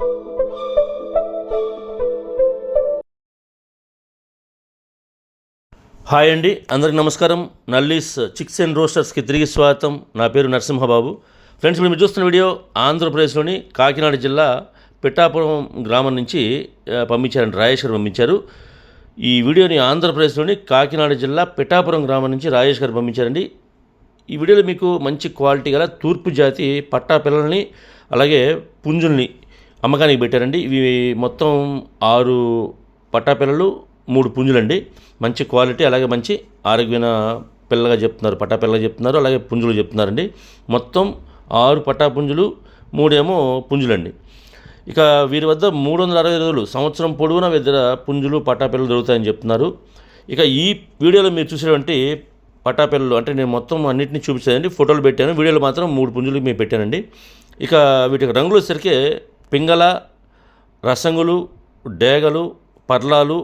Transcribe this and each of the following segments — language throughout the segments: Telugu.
హాయ్ అండి అందరికి నమస్కారం. నల్లీస్ చిక్స్ అండ్ రోస్టర్స్కి తిరిగి స్వాగతం. నా పేరు నరసింహబాబు. ఫ్రెండ్స్ ఇప్పుడు మీరు చూస్తున్న వీడియో ఆంధ్రప్రదేశ్లోని కాకినాడ జిల్లా పిఠాపురం గ్రామం నుంచి పంపించారండి. రాజేష్ గారు పంపించారు. ఈ వీడియోని ఆంధ్రప్రదేశ్లోని కాకినాడ జిల్లా పిఠాపురం గ్రామం నుంచి రాజేష్ గారు పంపించారండి. ఈ వీడియోలో మీకు మంచి క్వాలిటీ గల తూర్పు జాతి పట్టా పిల్లల్ని అలాగే పుంజుల్ని అమ్మకానికి పెట్టారండి. ఇవి మొత్తం ఆరు పట్టా పిల్లలు మూడు పుంజులండి. మంచి క్వాలిటీ అలాగే మంచి ఆరోగ్యమైన పిల్లగా చెప్తున్నారు పట్టా పిల్లగా చెప్తున్నారు అలాగే పుంజులు చెప్తున్నారండి. మొత్తం ఆరు పట్టా పుంజులు మూడేమో పుంజులండి. ఇక వీరి వద్ద మూడు వందల అరవై రోజులు సంవత్సరం పొడవునా దగ్గర పుంజులు పట్టాపిల్లలు దొరుకుతాయని చెప్తున్నారు. ఇక ఈ వీడియోలో మీరు చూసేటువంటి పట్టాపిల్లలు అంటే నేను మొత్తం అన్నింటినీ చూపించానండి ఫోటోలు పెట్టాను వీడియోలో మాత్రం మూడు పుంజులు మేము పెట్టానండి. ఇక వీటికి రంగులు వచ్చేసరికి పింగళ రసంగులు డేగలు పర్లాలు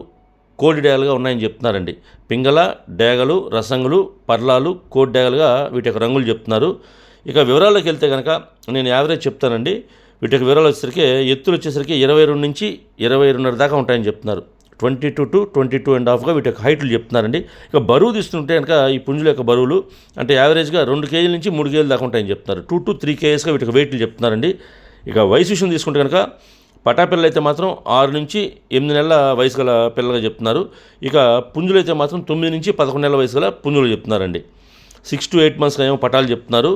కోడి డేగలుగా ఉన్నాయని చెప్తున్నారండి. పింగళ డేగలు రసంగులు పర్లాలు కోడి డేగలుగా వీటి యొక్క రంగులు చెప్తున్నారు. ఇక వివరాల్లోకి వెళ్తే కనుక నేను యావరేజ్ చెప్తానండి. వీటి యొక్క వివరాలు వచ్చేసరికి ఎత్తులు వచ్చేసరికి ఇరవై రెండు నుంచి ఇరవై రెండున్నర దాకా ఉంటాయని చెప్తున్నారు. Twenty two to twenty two and హాఫ్గా వీటి యొక్క హైట్లు చెప్తున్నారండి. ఇక బరువు తీసుకుంటే కనుక ఈ పుంజుల యొక్క బరువులు అంటే యావరేజ్గా రెండు కేజీల నుంచి మూడు కేజీల దాకా ఉంటాయని చెప్తున్నారు. టూ టు త్రీ కేజీస్గా వీటికి వెయిట్లు చెప్తున్నారండి. ఇక వయసు విషయం తీసుకుంటే కనుక పటాపిల్లలు అయితే మాత్రం ఆరు నుంచి ఎనిమిది నెలల వయసు గల పిల్లలుగా చెప్తున్నారు. ఇక పుంజులు అయితే మాత్రం తొమ్మిది నుంచి పదకొండు నెలల వయసు గల పుంజులు చెప్తున్నారండి. సిక్స్ టు ఎయిట్ మంత్స్గా ఏమో పటాలు చెప్తున్నారు.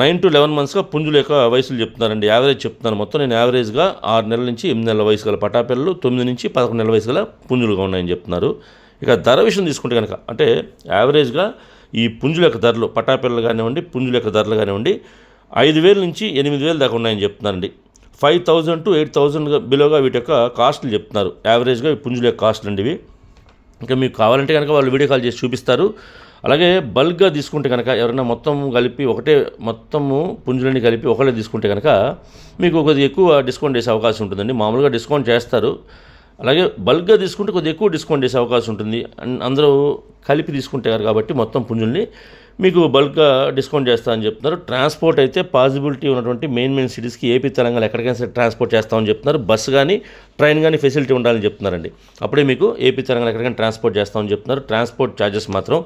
నైన్ టు లెవెన్ మంత్స్గా పుంజుల యొక్క వయసులు చెప్తున్నారండి. యావరేజ్ చెప్తున్నాను మొత్తం నేను యావరేజ్గా ఆరు నెలల నుంచి ఎనిమిది నెలల వయసు గల పటాపిల్లలు తొమ్మిది నుంచి పదకొండు నెలల వయసు గల పుంజులుగా ఉన్నాయని చెప్తున్నారు. ఇక ధర విషయం తీసుకుంటే కనుక అంటే యావరేజ్గా ఈ పుంజుల యొక్క ధరలు పటాపిల్లలు కానివ్వండి పుంజుల యొక్క ధరలు కానివ్వండి ఐదు వేల నుంచి ఎనిమిది వేలు దాకా ఉన్నాయని చెప్తున్నారండి. Five thousand to eight thousand బిలోగా వీటి యొక్క కాస్ట్లు చెప్తున్నారు. యావరేజ్గా ఈ పుంజుల యొక్క కాస్ట్లు అండి ఇవి. ఇంకా మీకు కావాలంటే కనుక వాళ్ళు వీడియో కాల్ చేసి చూపిస్తారు. అలాగే బల్క్గా తీసుకుంటే కనుక ఎవరైనా మొత్తం కలిపి ఒకటే మొత్తము పుంజులని కలిపి ఒకటే తీసుకుంటే కనుక మీకు కొద్దిగా ఎక్కువ డిస్కౌంట్ చేసే అవకాశం ఉంటుందండి. మామూలుగా డిస్కౌంట్ చేస్తారు. అలాగే బల్క్గా తీసుకుంటే కొద్దిగా ఎక్కువ డిస్కౌంట్ చేసే అవకాశం ఉంటుంది. అండ్ అందరూ కలిపి తీసుకుంటారు కాబట్టి మొత్తం పుంజుల్ని మీకు బల్క్గా డిస్కౌంట్ చేస్తా అని చెప్తున్నారు. ట్రాన్స్పోర్ట్ అయితే పాసిబిలిటీ ఉన్నటువంటి మెయిన్ మెయిన్ సిటీస్కి ఏపీ తెలంగాణ ఎక్కడికైనా సరే ట్రాన్స్పోర్ట్ చేస్తామని చెప్తున్నారు. బస్సు కానీ ట్రైన్ కానీ ఫెసిలిటీ ఉండాలని చెప్తున్నారండి. అప్పుడే మీకు ఏపీ తెలంగాణ ఎక్కడికైనా ట్రాన్స్పోర్ట్ చేస్తామని చెప్తున్నారు. ట్రాన్స్పోర్ట్ ఛార్జెస్ మాత్రం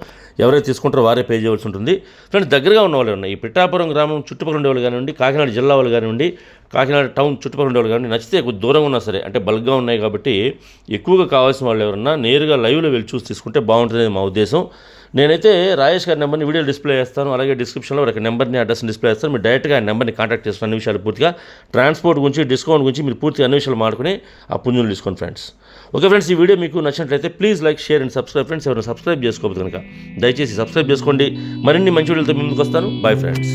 ఎవరైతే తీసుకుంటారో వారే పే చేయవలసి ఉంటుంది. ఫ్రెండ్స్ దగ్గరగా ఉన్న వాళ్ళు ఉన్నాయి ఈ పిఠాపురం గ్రామం చుట్టుపక్కల ఉండే వాళ్ళు కానివ్వండి కాకినాడ జిల్లా వాళ్ళు కానివ్వండి కాకినాడ టౌన్ చుట్టుపక్కల ఉండే వాళ్ళు కానివ్వండి నచ్చితే కొద్ది దూరంగా ఉన్నా సరే అంటే బల్క్గా ఉన్నాయి కాబట్టి ఎక్కువగా కావాల్సిన వాళ్ళు ఎవరన్నా నేరుగా లైవ్లో వెళ్ళి చూసి తీసుకుంటే బాగుంటుంది మా ఉద్దేశం. నేనైతే రాజేష్ గారి నెంబర్ని వీడియో డిస్ప్లే చేస్తాను అలాగే డిస్క్రిప్షన్లో ఒక నెంబర్ని అడ్రస్ని డిస్ప్లే చేస్తాను. మీరు డైరెక్ట్గా ఆ నెంబర్ని కాంటాక్ట్ చేస్తాను అన్ని విషయాలు పూర్తిగా. ట్రాన్స్పోర్ట్ గురించి డిస్కౌంట్ గురించి మీరు పూర్తిగా అన్ని విషయాలు మాడుకుని ఆ పుంజులు తీసుకోండి ఫ్రెండ్స్. ఓకే ఫ్రెండ్స్ ఈ వీడియో మీకు నచ్చినట్లయితే please like share and subscribe. Friends ఎవరైనా సబ్స్క్రైబ్ చేసుకోవద్దు కనుక దయచేసి సబ్స్క్రైబ్ చేసుకోండి. మరిన్ని మంచి వీడియోలతో ముందుకు వస్తాను. Bye friends